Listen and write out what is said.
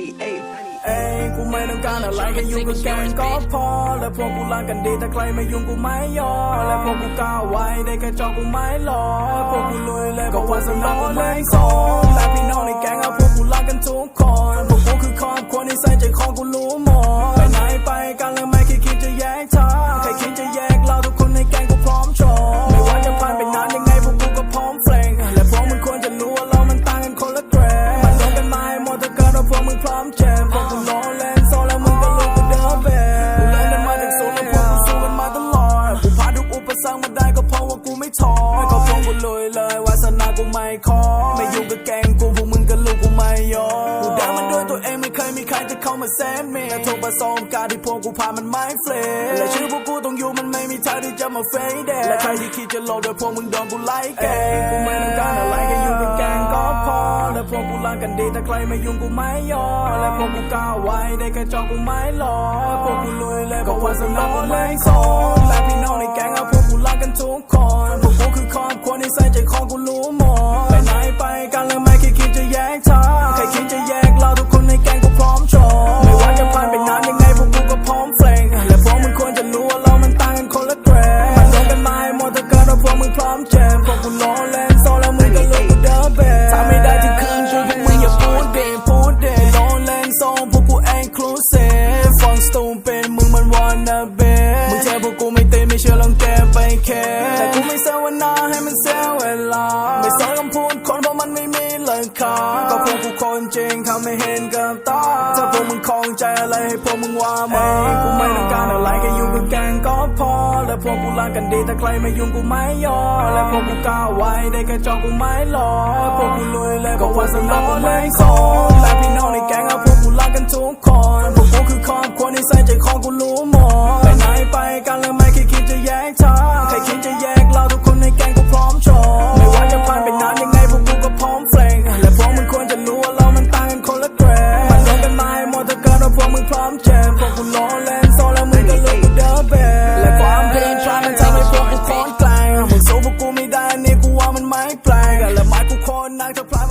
98. เอ้ยกูไม่ต้องการอะไรแค่ยุ่งกับแกงก็พอ และพวกกูรักกันดีแต่ใครไม่ยุ่งกูไม่ยอมและพวกกูก้าวไว้ได้แค่จอกูไม่รอพวกกูลุยเลยก็วันสนองเล่นสองและพี่น้องในแก๊งอะพวกกูรักกันทุกคน พวกมึงพร้อมแจมพวกกูล้อเล่นโซแล้วมึงก็รู้กูเดินแบบกูเล่นกันมาจากศูนแล้วพวกกูสู้กันมาตลอดกูผ่านทุกอุปสรรคมาได้ก็เพราะว่ากูไม่ท้อไม่ก็พวกกูลุยเลยวาสนากูไม่ขอไม่อยู่กับแกงกูพวกมึงก็รู้กูไม่ยอมกูเดินมาด้วยตัวเองไม่เคยมีใครจะเข้ามาแซนเมและทุกประสบการณ์ที่พวกกูผ่านมันไม่เฟลและชื่อพวกกูต้องอยู่มันไม่มีทางที่จะมาเฟยเดและใครที่คิดจะโลดโดยพวกมึงโดนกูไล่แกง วกกูรักกันดีแต่ใครไม่ยุ่งกูไม่ยอมและพวกกูก้าวไว้ได้แค่จองกูไม่หลอพวกกูลุยเลยก็วันสนองกูไม่สนและพี่น้องในแก๊งอะพวกกูรักกันทุกคนพวกกูคือครอบครัวในใส่ใจของกูรู้หมดไปไหนไปกันแล้วไม่เคยคิดจะแยกทางใครคิดจะแยก งเจอพวกกูไม่เต้นไม่เชื่อลองแกไปแค่แต่กูไม่เสวันนาให้มันเสียเวลา ไม่สอนคำพูดคนเพราะมันไม่มีเลยค่าก็พวกกูคนจริงทำให้เห็นกับตาถ้าพวกมึงคองใจอะไรให้พวกมึงว่ามากูไม่ต้องการอะไรแค่อยู่กับแกงก็พอ และพวกกูรักกันดีแต่ใครไม่ยุ่งกูไม่ยอมและพวกกูก้าวไว้ได้แค่จองกูไม่รอพวกกูลุยเลยก็วันสนองกูไม่สนและพี่น้องในแกง พร้อมเจมพวกกูล้อเล่นซ้อนแล้วมึงก็เลิกเดิอเบและความเพลงทรามันทำให้พวกกูคอนแกลงมึงสู้พวกกูไม่ได้นี่กูว่ามันไม่แปลงและไม้กูโคนนักจะพลาด